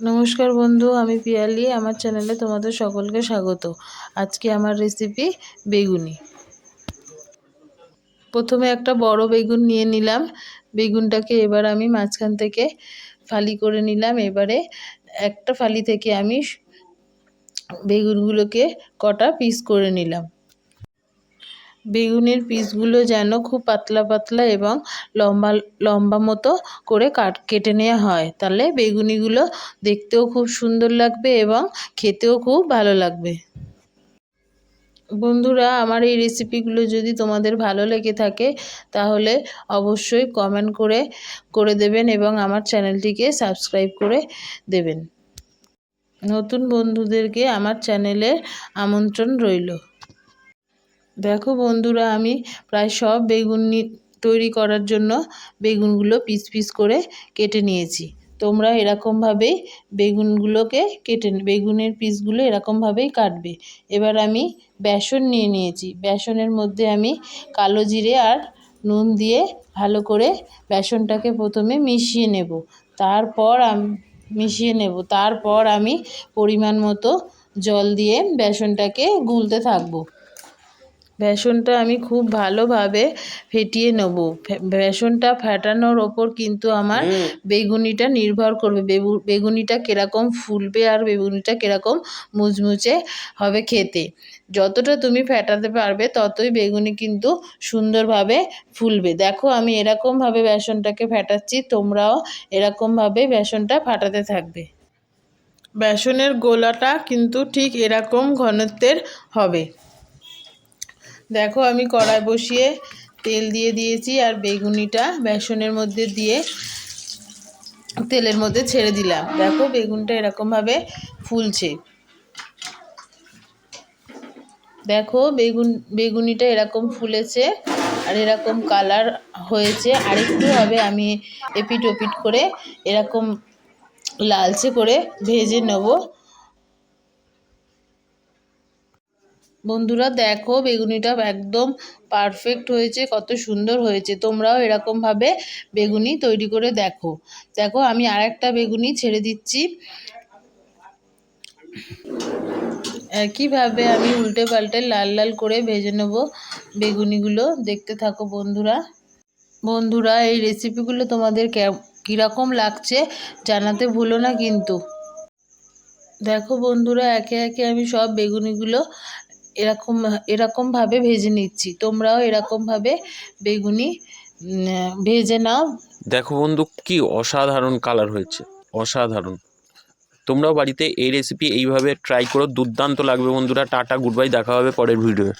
নমস্কার বন্ধু, আমি পিয়ালি, আমার চ্যানেলে তোমাদের সকলকে স্বাগত। আজকে আমার রেসিপি বেগুনি। প্রথমে একটা বড় বেগুন নিয়ে নিলাম। বেগুনটাকে এবার আমি মাঝখান থেকে ফালি করে নিলাম। এবারে একটা ফালি থেকে আমি বেগুনগুলোকে কটা পিস করে নিলাম। বেগুনের পিসগুলো যেন খুব পাতলা পাতলা এবং লম্বা লম্বা মতো করে কাট, কেটে নেওয়া হয়। তাহলে বেগুনিগুলো দেখতেও খুব সুন্দর লাগবে এবং খেতেও খুব ভালো লাগবে। বন্ধুরা, আমার এই রেসিপিগুলো যদি তোমাদের ভালো লেগে থাকে, তাহলে অবশ্যই কমেন্ট করে করে দেবেন এবং আমার চ্যানেলটিকে সাবস্ক্রাইব করে দেবেন। নতুন বন্ধুদেরকে আমার চ্যানেলে আমন্ত্রণ রইল। দেখো বন্ধুরা, আমি প্রায় সব বেগুন তৈরি করার জন্য বেগুনগুলো পিস পিস করে কেটে নিয়েছি। তোমরা এরকমভাবেই বেগুনগুলোকে কেটে বেগুনের পিসগুলো এরকমভাবেই কাটবে। এবার আমি বেসন নিয়ে নিয়েছি। বেসনের মধ্যে আমি কালো জিরে আর নুন দিয়ে ভালো করে বেসনটাকে প্রথমে মিশিয়ে নেব। তারপর মিশিয়ে নেব। তারপর আমি পরিমাণ মতো জল দিয়ে বেসনটাকে গুলতে থাকব। বেসনটা আমি খুব ভালোভাবে ফেটিয়ে নেব। বেসনটা ফেটানোর ওপর কিন্তু আমার বেগুনিটা নির্ভর করবে। বেগুনিটা কীরকম ফুলবে আর বেগুনিটা কীরকম মুচমুচে হবে খেতে। যতটা তুমি ফেটাতে পারবে ততই বেগুনি কিন্তু সুন্দরভাবে ফুলবে। দেখো আমি এরকমভাবে বেসনটাকে ফেটাচ্ছি তোমরাও এরকমভাবে বেসনটা ফাটাতে থাকবে। বেসনের গোলাটা কিন্তু ঠিক এরকম ঘনত্বের হবে। দেখো আমি কড়াই বসিয়ে তেল দিয়ে দিয়েছি আর বেগুনিটা বেসনের মধ্যে দিয়ে তেলের মধ্যে ছেড়ে দিলাম। দেখো বেগুনটা এরকমভাবে ফুলছে। দেখো বেগুন, বেগুনিটা এরকম ফুলেছে আর এরকম কালার হয়েছে। আরেকটু হবে আমি এপিট ওপিট করে এরকম লালচে করে ভেজে নেব। বন্ধুরা দেখো, বেগুনিটা একদম পারফেক্ট হয়েছে, কত সুন্দর হয়েছে। তোমরাও এরকমভাবে বেগুনি তৈরি করে দেখো। দেখো, আমি আর একটা বেগুনি ছেড়ে দিচ্ছি। একইভাবে আমি উল্টে পাল্টে লাল লাল করে ভেজে নেব বেগুনিগুলো। দেখতে থাকো বন্ধুরা। বন্ধুরা, এই রেসিপিগুলো তোমাদের কীরকম লাগছে জানাতে ভুলো না কিন্তু। দেখো বন্ধুরা, একে একে আমি সব বেগুনিগুলো এরকম এরকমভাবে ভেজে নিচ্ছি। তোমরাও এরকমভাবে বেগুনি ভেজে নাও। দেখো বন্ধু, কি অসাধারণ কালার হয়েছে, অসাধারণ। তোমরাও বাড়িতে এই রেসিপি এইভাবে ট্রাই করো, দুর্দান্ত লাগবে বন্ধুরা। টাটা গুড বাই দেখা হবে পরের ভিডিওয়ে